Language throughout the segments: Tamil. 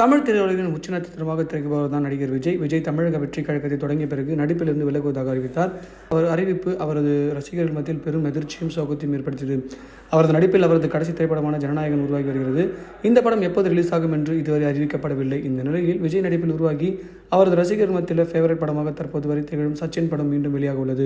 தமிழ் திரையுலகின் உச்ச நட்சத்திரமாக தான் நடிகர் விஜய். விஜய் தமிழக வெற்றி கழகத்தை தொடங்கிய பிறகு நடிப்பிலிருந்து விலகுவதாக அறிவித்தார். அவர் அறிவிப்பு அவரது ரசிகர்கள் மத்தியில் பெரும் எதிர்ச்சியும் சோகத்தையும் ஏற்படுத்தியது. அவரது நடிப்பில் அவரது கடைசி திரைப்படமான ஜனநாயகன் உருவாகி வருகிறது. இந்த படம் எப்போது ரிலீஸ் ஆகும் என்று இதுவரை அறிவிக்கப்படவில்லை. இந்த நிலையில் விஜய் நடிப்பில் உருவாகி அவரது ரசிகர்கள் மத்தியில் ஃபேவரட் படமாக தற்போது வரை திகழும் சச்சின் படம் மீண்டும் வெளியாக உள்ளது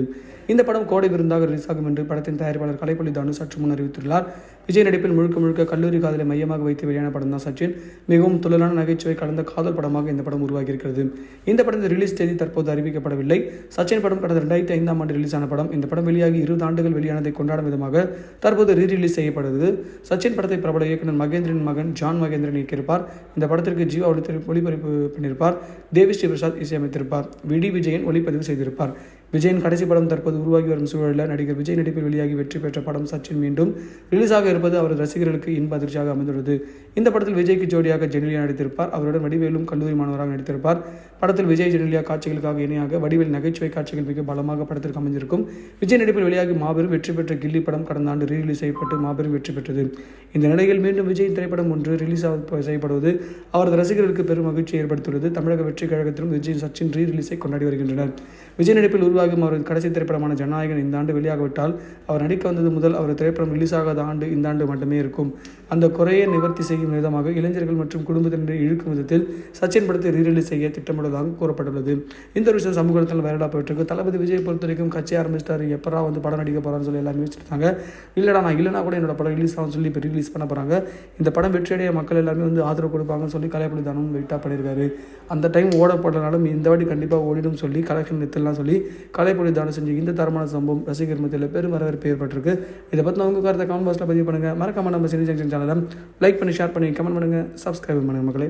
இந்த படம் கோடை விருந்தாக ரிலீஸ் ஆகும் என்று படத்தின் தயாரிப்பாளர் கலைப்பள்ளி தானு சற்று முன் அறிவித்துள்ளார். விஜய் நடிப்பில் முழுக்க முழுக்க கல்லூரி காதலை மையமாக வைத்து வெளியான படம் தான் சச்சின். மிகவும் துள்ளலான நகைச்சுவை கலந்த காதல் படமாக இந்த படம் உருவாகியிருக்கிறது. இந்த படத்தின் ரிலீஸ் தேதி தற்போது அறிவிக்கப்படவில்லை. சச்சின் படம் கடந்த ரெண்டாயிரத்தி ஐந்தாம் ஆண்டு ரிலீஸ் ஆன படம். இந்த படம் வெளியாகி இருபது ஆண்டுகள் வெளியானதை கொண்டாடும் விதமாக தற்போது ரீ ரிலீஸ் செய்யப்படுகிறது. சச்சின் படத்தை பிரபல இயக்குனர் மகேந்திரன் மகன் ஜான் மகேந்திரன் இயக்கியிருப்பார். இந்த படத்திற்கு ஜீவா ஒளி ஒளிபரப்பு பண்ணியிருப்பார் தேவி ஸ்ரீ பிரசாத் இசையமைத்திருப்பார். விடி விஜயன் ஒளிப்பதிவு செய்திருப்பார். விஜயின் கடைசி படம் தற்போது உருவாகி வரும் சூழலில் நடிகர் விஜய் நடிப்பில் வெளியாகி வெற்றி பெற்ற படம் சச்சின் மீண்டும் ரிலீஸாக இருப்பது அவரது ரசிகர்களுக்கு இன்ப அதிர்ச்சியாக அமைந்துள்ளது. இந்த படத்தில் விஜய்க்கு ஜோடியாக ஜெனிலியா நடித்திருப்பார். அவருடன் வடிவேலும் கல்லூரி மாணவராக நடித்திருப்பார். படத்தில் விஜய் ஜெனிலியா காட்சிகளுக்காக இணையாக வடிவேல் நகைச்சுவை காட்சிகள் மிக பலமாக படத்திற்கு அமைந்திருக்கும். விஜய் நடிப்பில் வெளியாகி மாபெரும் வெற்றி பெற்ற கில்லி படம் கடந்த ஆண்டு ரீ செய்யப்பட்டு மாபெரும் வெற்றி பெற்றது. இந்த நிலையில் மீண்டும் விஜயின் திரைப்படம் ஒன்று ரிலீஸ் செய்யப்படுவது அவரது ரசிகர்களுக்கு பெரும் மகிழ்ச்சியை ஏற்படுத்தியுள்ளது. தமிழக வெற்றி கழகத்திலும் விஜய் சச்சின் ரீ ரிலீஸை கொண்டாடி வருகின்றனர். விஜய் நடிப்பில் உருவாகும் அவரின் கடைசி திரைப்படமான ஜனநாயகன் இந்த ஆண்டு வெளியாகவிட்டால் அவர் நடிக்க வந்தது முதல் அவர் திரைப்படம் ரிலீஸ் ஆகாத ஆண்டு இந்த ஆண்டு மட்டுமே இருக்கும். அந்த குறையை நிவர்த்தி செய்யும் விதமாக இளைஞர்கள் மற்றும் குடும்பத்தினரை இழுக்கும் விதத்தில் சச்சின் படத்தை ரீரிலீஸ் செய்ய திட்டமிடுவதாக கூறப்பட்டுள்ளது. இந்த விஷயம் சமூகத்தில் வைரலாக போயிட்டு தளபதி விஜய் பொறுத்த வரைக்கும் கட்சி ஆரம்பிச்சிட்டாரு. எப்பரா வந்து படம் நடிக்க போகிறான்னு சொல்லி எல்லாமே வச்சுருக்காங்க இல்லைடா நான் இல்லைனா கூட என்னோட படம் ரிலீஸ் ஆகும் சொல்லி இப்போ ரிலீஸ் பண்ண போகிறாங்க இந்த படம் வெற்றியடைய மக்கள் எல்லாமே வந்து ஆதரவு கொடுப்பாங்கன்னு சொல்லி கலைப்பள்ளி தானும் வெயிட்டாக பண்ணியிருக்காரு. அந்த டைம் ஓடப்படனாலும் இந்த வாட்டி கண்டிப்பாக ஓடிடும் சொல்லி கலெக்ஷன் நிறுத்தலாம் சொல்லி கலைப்பொழி தானம் செஞ்சு இந்த தரமான சம்பவம் ரசிகர் மத்தியில் பெரும் வரவேற்பு ஏற்பட்டிருக்கு. இதை பற்றி உங்கள் கருத்தை கமெண்ட் பாக்ஸில் பதிவு பண்ணுங்கள் மறக்காமல் நம்ம சினி ஜங்ஷன் சேனலை லைக் பண்ணி ஷேர் பண்ணி கமெண்ட் பண்ணுங்கள் சப்ஸ்கிரைப் பண்ணுங்கள் மக்களே.